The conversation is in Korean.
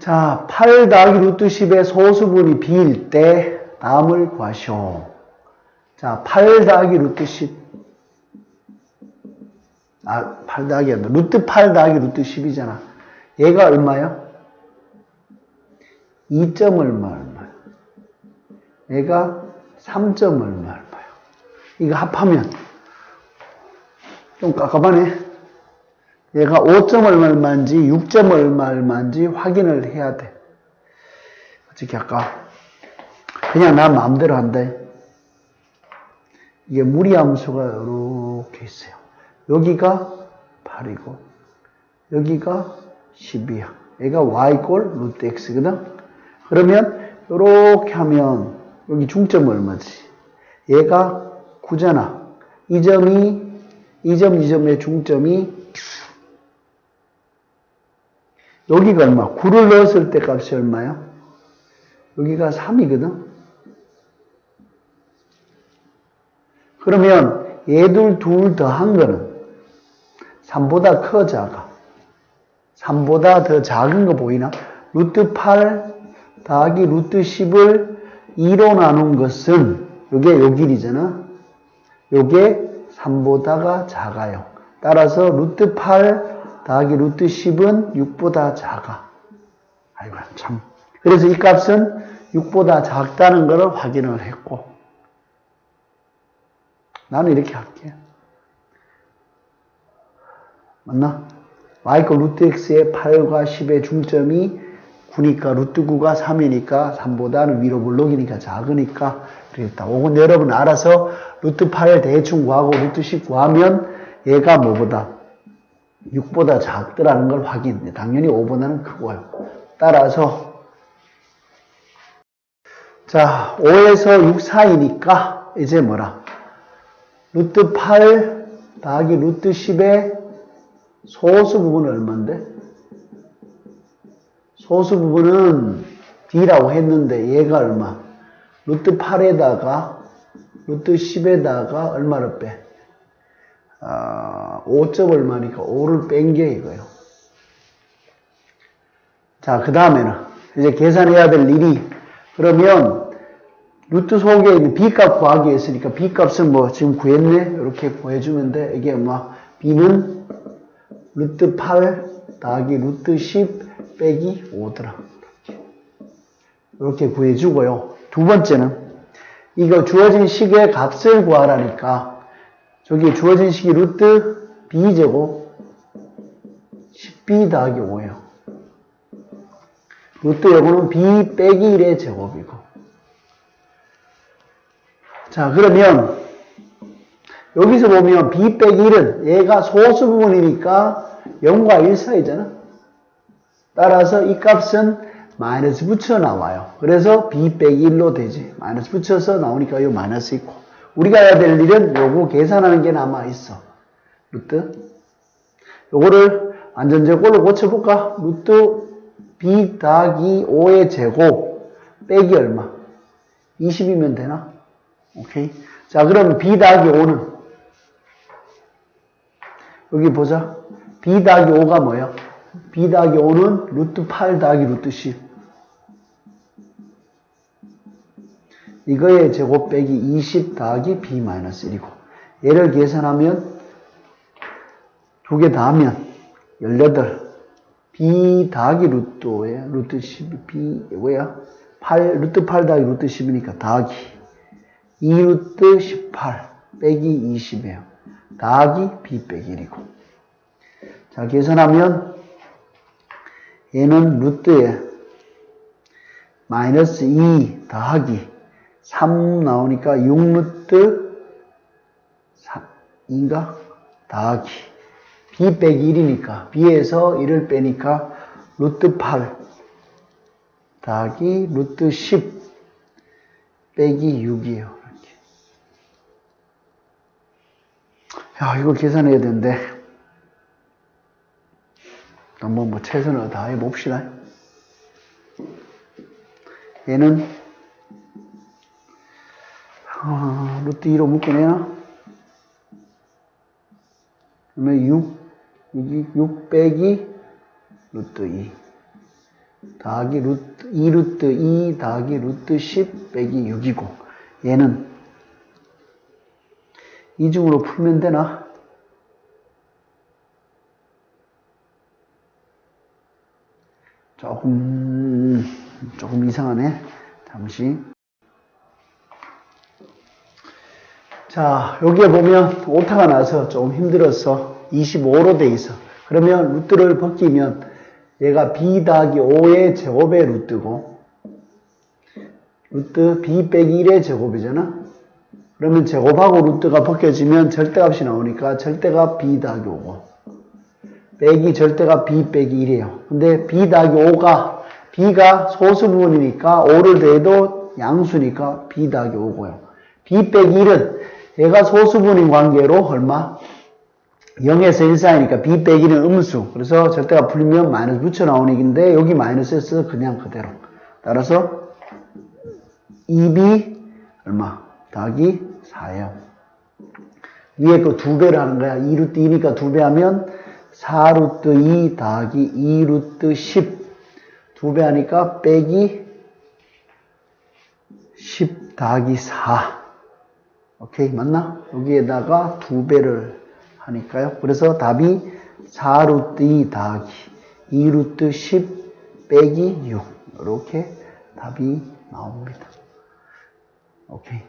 자, 8 더하기 루트 10의 소수분이 b일 때 남을 구하시오. 자, 8 더하기 루트 10. 아, 8 더하기 아니라 루트 8 더하기 루트 10이잖아. 얘가 얼마요? 2점 얼마 얼마요? 얘가 3점 얼마 얼마요? 이거 합하면 좀 깝깝하네. 얘가 5점 얼마 얼마인지 6점 얼마 얼마인지 확인을 해야 돼. 어떻게 할까? 그냥 나 마음대로 한대. 이게 무리함수가 이렇게 있어요. 여기가 8이고 여기가 10이야. 얘가 y꼴 루트 x거든. 그러면 이렇게 하면 여기 중점 얼마지? 얘가 9잖아. 이 점이 이 점, 이 점의 중점이 여기가 얼마? 9를 넣었을 때 값이 얼마야? 여기가 3이거든? 그러면 얘들 둘 더한 거는 3보다 커, 작아? 3보다 더 작은 거 보이나? 루트 8 더하기 루트 10을 2로 나눈 것은 요게 요 길이잖아. 요게 3보다가 작아요. 따라서 루트 8 더하기 루트 10은 6보다 작아. 아이고, 참. 그래서 이 값은 6보다 작다는 것을 확인을 했고, 나는 이렇게 할게. 맞나? y거 루트 x의 8과 10의 중점이 9니까 루트 9가 3이니까 3보다는 위로 물록이니까 작으니까 그랬다. 혹은 여러분 알아서 루트 8을 대충 구하고 루트 10 구하면 얘가 뭐보다 6보다 작더라는 걸 확인. 당연히 5보다는 크고요. 따라서 자 5에서 6 사이니까 이제 뭐라 루트 8 더하기 루트 10의 소수 부분은 얼만데? 소수 부분은 D라고 했는데 얘가 얼마? 루트 8에다가 루트 10에다가 얼마를 빼? 아, 5점 얼마니까 5를 뺀 게 이거예요. 자, 그 다음에는 이제 계산해야 될 일이 그러면 루트 속에 있는 B값 구하기 했으니까 B값은 뭐 지금 구했네? 이렇게 구해주면 돼. 이게 뭐 B는 루트 8 더하기 루트 10 빼기 5더라. 이렇게 구해주고요. 두 번째는 이거 주어진 식의 값을 구하라니까 저기 주어진 식이 루트 b제곱 10b 더하기 5예요. 루트 요거는 b 빼기 1의 제곱이고 자 그러면 여기서 보면 b 빼기 1은 얘가 소수 부분이니까 0과 1 사이잖아. 따라서 이 값은 마이너스 붙여 나와요. 그래서 b 빼기 1로 되지. 마이너스 붙여서 나오니까 이 마이너스 있고. 우리가 해야 될 일은 요거 계산하는 게 남아 있어. 루트. 요거를 안전제곱로 고쳐볼까? 루트 b 더하기 5의 제곱 빼기 얼마? 20이면 되나? 오케이. 자, 그럼 b 더하기 5는 여기 보자. b 더하기 5가 뭐야? b 더하기 5는 루트 8 더하기 루트 10. 이거의 제곱 빼기 20 더하기 b 마이너스 1이고 얘를 계산하면 두 개 다 하면 18 b 더하기 루트 5에 루트 10 b 뭐야? 8 루트 8 더하기 루트 10이니까 더하기 2 루트 18 빼기 20이에요. 더하기 b 빼기 1이고 자 계산하면 얘는 루트에 마이너스 2 더하기 3 나오니까 6루트 2인가? 더하기 b 빼기 1이니까 b에서 1을 빼니까 루트 8 더하기 루트 10 빼기 6이에요. 이렇게. 야 이거 계산해야 되는데 한번 뭐 최선을 다해 봅시다. 얘는 2로 묶어내나? 그러면 6, 여기 6 빼기 루트 2. 더하기 루트 2 루트 2 더하기 루트 10 빼기 6이고 얘는 이중으로 풀면 되나? 조금 조금 이상하네. 잠시. 자, 여기에 보면 오타가 나서 좀 힘들어서 25로 돼 있어. 그러면 루트를 벗기면 얘가 b 더하기 5의 제곱의 루트고 루트 b 빼기 1의 제곱이잖아. 그러면 제곱하고 루트가 벗겨지면 절대값이 나오니까 절대값 b 더하기 5고 빼기 절대값 b 빼기 1이에요. 근데 b 더하기 5가 b가 소수 부분이니까 5를 더해도 양수니까 b 더하기 5고요. b 빼기 1은 얘가 소수분인 관계로 얼마? 0에서 1 사이니까 b 빼기는 음수. 그래서 절대가 풀리면 마이너스 붙여 나오는 얘기인데 여기 마이너스에서 그냥 그대로. 따라서 2b 얼마? 더하기 4예요. 위에 거 두 배를 하는 거야. 2루트 2니까 두 배 하면 4루트 2 더하기 2루트 10. 두 배 하니까 빼기 10 더하기 4. 오케이, 맞나? 여기에다가 두 배를 하니까요. 그래서 답이 4루트 2 더하기 2루트 10 빼기 6. 이렇게 답이 나옵니다. 오케이.